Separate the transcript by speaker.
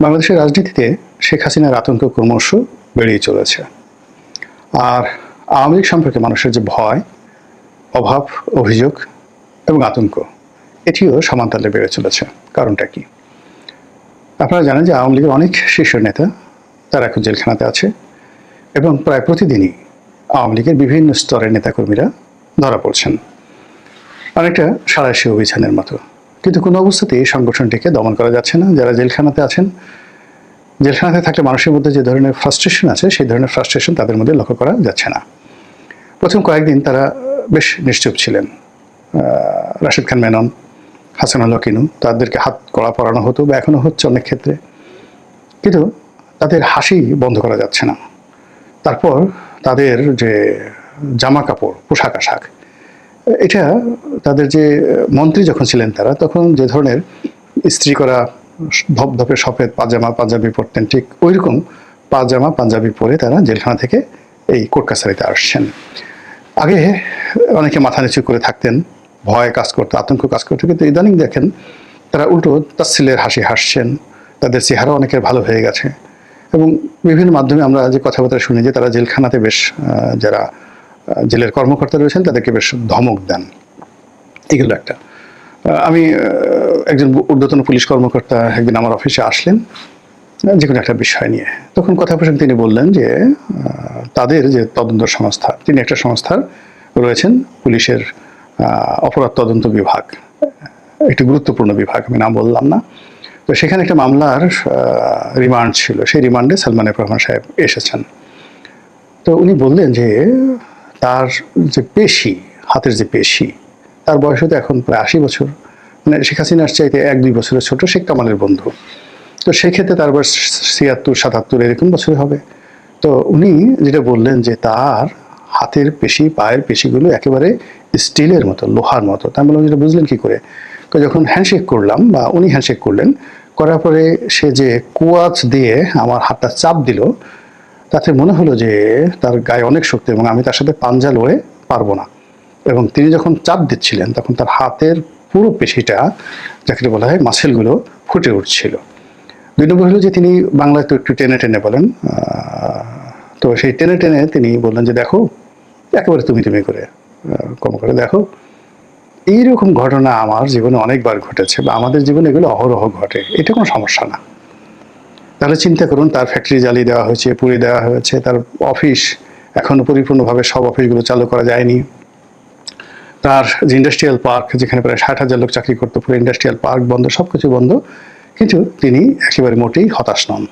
Speaker 1: বাংলাদেশের রাজনীতিতে শেখ হাসিনার আতঙ্ক ক্রমশ বেড়েই চলেছে। আর আওয়ামী লীগ সম্পর্কে মানুষের যে ভয়, অভাব, অভিযোগ এবং আতঙ্ক, এটিও সমান্তালে বেড়ে চলেছে। কারণটা কি? আপনারা জানেন যে আওয়ামী লীগের অনেক শীর্ষ নেতা তারা এখন জেলখানাতে আছে এবং প্রায় প্রতিদিনই আওয়ামী লীগের বিভিন্ন স্তরের নেতাকর্মীরা ধরা পড়ছেন। অনেকটা সারাশি অভিযানের মতো। কিন্তু কোনো অবস্থাতেই সংগঠনটিকে দমন করা যাচ্ছে না। যারা জেলখানাতে আছেন, জেলখানাতে থাকলে মানুষের মধ্যে যে ধরনের ফ্রাস্ট্রেশন আছে, সেই ধরনের ফ্রাস্ট্রেশন তাদের মধ্যে লক্ষ্য করা যাচ্ছে না। প্রথম কয়েকদিন তারা বেশ নিশ্চুপ ছিলেন। রাশিদ খান মেনন হাসানুল্লাহ কিনু, তাদেরকে হাত কড়া পরানো হতো বা এখনও হচ্ছে অনেক ক্ষেত্রে। কিন্তু তাদের হাসি বন্ধ করা যাচ্ছে না। তারপর তাদের যে জামা কাপড়, পোশাক আশাক এটা তাদের যে মন্ত্রী যখন ছিলেন তারা, তখন যে ধরনের স্ত্রী করা ধপধপে সফেদ পাজামা, পাঞ্জাবি পরতেন, ঠিক ওই রকম পাজামা, পাঞ্জাবি পরে তারা জেলখানা থেকে এই কোর্ট কাছারিতে আসছেন। আগে অনেকে মাথা নিচু করে থাকতেন, ভয় কাজ করতো, আতঙ্ক কাজ করতো, কিন্তু ইদানিং দেখেন তারা উল্টো তাচ্ছিলের হাসি হাসছেন, তাদের চেহারা অনেকের ভালো হয়ে গেছে। এবং বিভিন্ন মাধ্যমে আমরা যে কথাবার্তা শুনি যে তারা জেলখানাতে বেশ যারা জেলের কর্মকর্তা রয়েছেন, তাদেরকে বেশ ধমক দেন। এগুলো একটা। আমি একজন ঊর্ধ্বতন পুলিশ কর্মকর্তা একদিন আমার অফিসে আসলেন যে কোনো একটা বিষয় নিয়ে। তখন কথা প্রসঙ্গে তিনি বললেন যে তাদের যে তদন্ত সংস্থা, তিনি একটা সংস্থার রয়েছেন, পুলিশের অপরাধ তদন্ত বিভাগ। একটি গুরুত্বপূর্ণ বিভাগ, আমি নাম বললাম না। তো সেখানে একটা মামলার রিমান্ড ছিল। সেই রিমান্ডে সালমান রহমান সাহেব এসেছেন। তো উনি বললেন যে তার যে পেশি, হাতের যে পেশি, তার বয়স হতো এখন প্রায় আশি বছর। মানে শেখ হাসিনার চাইতে এক দুই বছরের ছোট শেখ কামালের বন্ধু। তো সেক্ষেত্রে তার বয়স ছিয়াত্তর, সাতাত্তর এরকম বছর হবে। তো উনি যেটা বললেন যে তার হাতের পেশি, পায়ের পেশিগুলো একেবারে স্টিলের মতো, লোহার মতো। তাই বললাম যেটা বুঝলেন কি করে? তো যখন হ্যান্ডশেক করলাম বা উনি হ্যান্ডশেক করলেন, করার পরে সে যে কুয়াচ দিয়ে আমার হাতটা চাপ দিল তাতে মনে হলো যে তার গায়ে অনেক শক্তি এবং আমি তার সাথে পাঞ্জা লড়ে পারব না। এবং তিনি যখন চাপ দিচ্ছিলেন, তখন তার হাতের পুরো পেশিটা, যাকে বলা হয় মাসেলগুলো, ফুটে উঠছিল। দুই নম্বর হলো যে তিনি বাংলায় তো একটু টেনে টেনে বলেন তো সেই টেনে টেনে তিনি বললেন যে, দেখো, একেবারে তুমি তুমি করে কম করে দেখো। এইরকম ঘটনা আমার জীবনে অনেকবার ঘটেছে বা আমাদের জীবনে এগুলো অহরহ ঘটে। এটা কোনো সমস্যা না। তাহলে চিন্তা করুন, তার ফ্যাক্টরি জ্বালিয়ে দেওয়া হয়েছে, পুড়ে দেওয়া হয়েছে, তার অফিস এখনও পরিপূর্ণভাবে সব অফিসগুলো চালু করা যায়নি। তার যে ইন্ডাস্ট্রিয়াল পার্ক যেখানে প্রায় ষাট হাজার লোক চাকরি করতো, পুরো ইন্ডাস্ট্রিয়াল পার্ক বন্ধ সব কিছু বন্ধ, কিন্তু তিনি একেবারে মোটেই হতাশ নন।